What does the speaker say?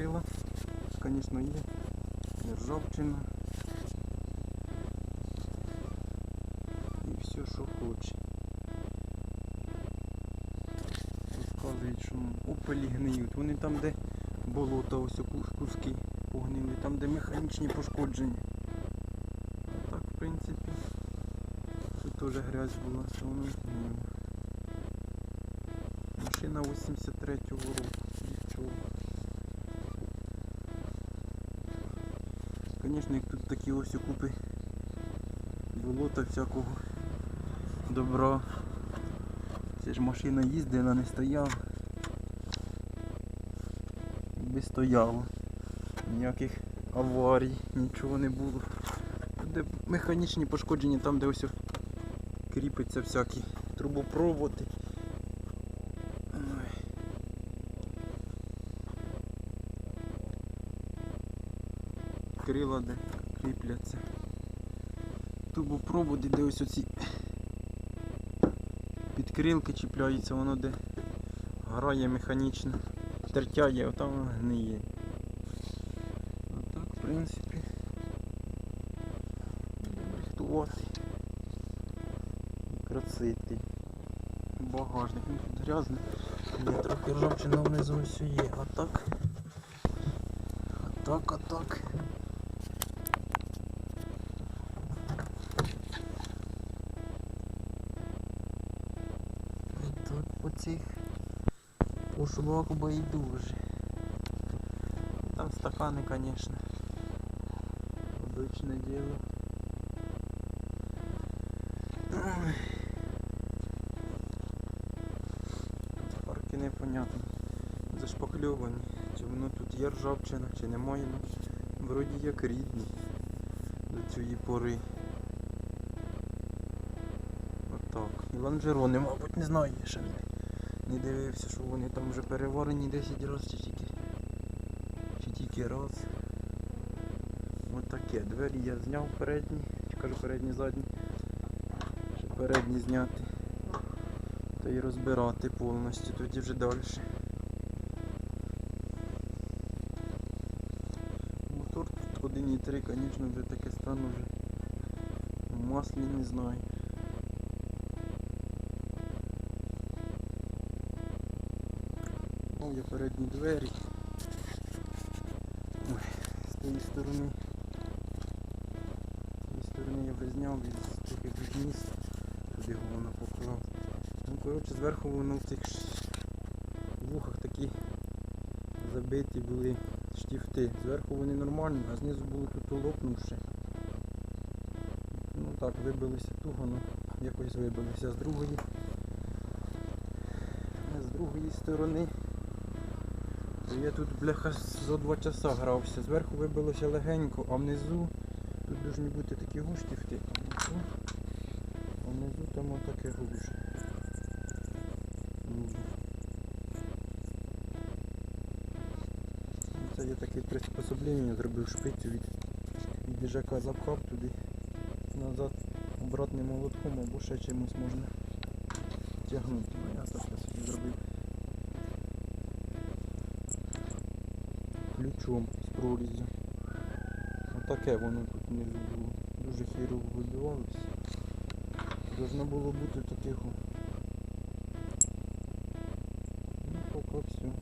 крила. Звісно, є. Ржавчина. І все, що хоче. Розказують, що опелі гниють. Вони там, де болото, ось ку- куски погнили, там, де механічні пошкодження. Так, в принципі, тут теж грязь була, то воно гнило. Машина 83-го року. Звісно, як тут такі ось купи болота всякого добра. Це ж машина їздила, не стояла. Би стояла. Ніяких аварій, нічого не було. Де механічні пошкодження, там де ось кріпиться всякі трубопроводи. Крила де кріпляться. Трубопроводи, де ось оці підкрилки чіпляються, воно де грає механічно. Тертяє, а там воно гниє. А так, в принципі, рихтувати. Красити. Багажник, він тут грязний. Є трохи ржавчина внизу все є. А так. А так, а так. Цих по байдуже. Там стакани, конечно. Обычное дело. Ой. Парки непонятно. Зашпакльовані. Чи воно тут є ржавчина, чи немає. Ну, вроді як рідні до цієї пори. Отак. І лонжерони, мабуть, не знаю, я ще не, не дивився, що вони там вже переварені 10 разів чи тільки. Чи тільки раз. Ось таке. Двері я зняв передні, чи кажу передні задні. Ще передні зняти. Та й розбирати повністю, тоді вже далі. Мотор тут 1.3, звісно, вже таке стане вже. Маслі не знаю. Передні двері. З тієї сторони. З тієї сторони я вже зняв із трохи від міста. Туди його воно поклав. Ну, коротше, зверху воно в цих вухах такі забиті були штифти. Зверху вони нормальні, а знизу було тут лопнувши. Ну так, вибилися туго, ну якось вибилися з другої. З другої сторони. Я тут бляха зо два часа грався. Зверху вибилося легенько, а внизу тут повинні бути такі гуштифти. А внизу там отаке. Ну, Це я таке приспособлення зробив шпицю від, від їжака запхав туди назад обратним молотком або ще чимось можна тягнути. Ну, я так собі зробив. Ключом з прорізю. Отаке воно тут внизу було. Дуже хірово вибивалося. Должно було бути таких. Ну поки все.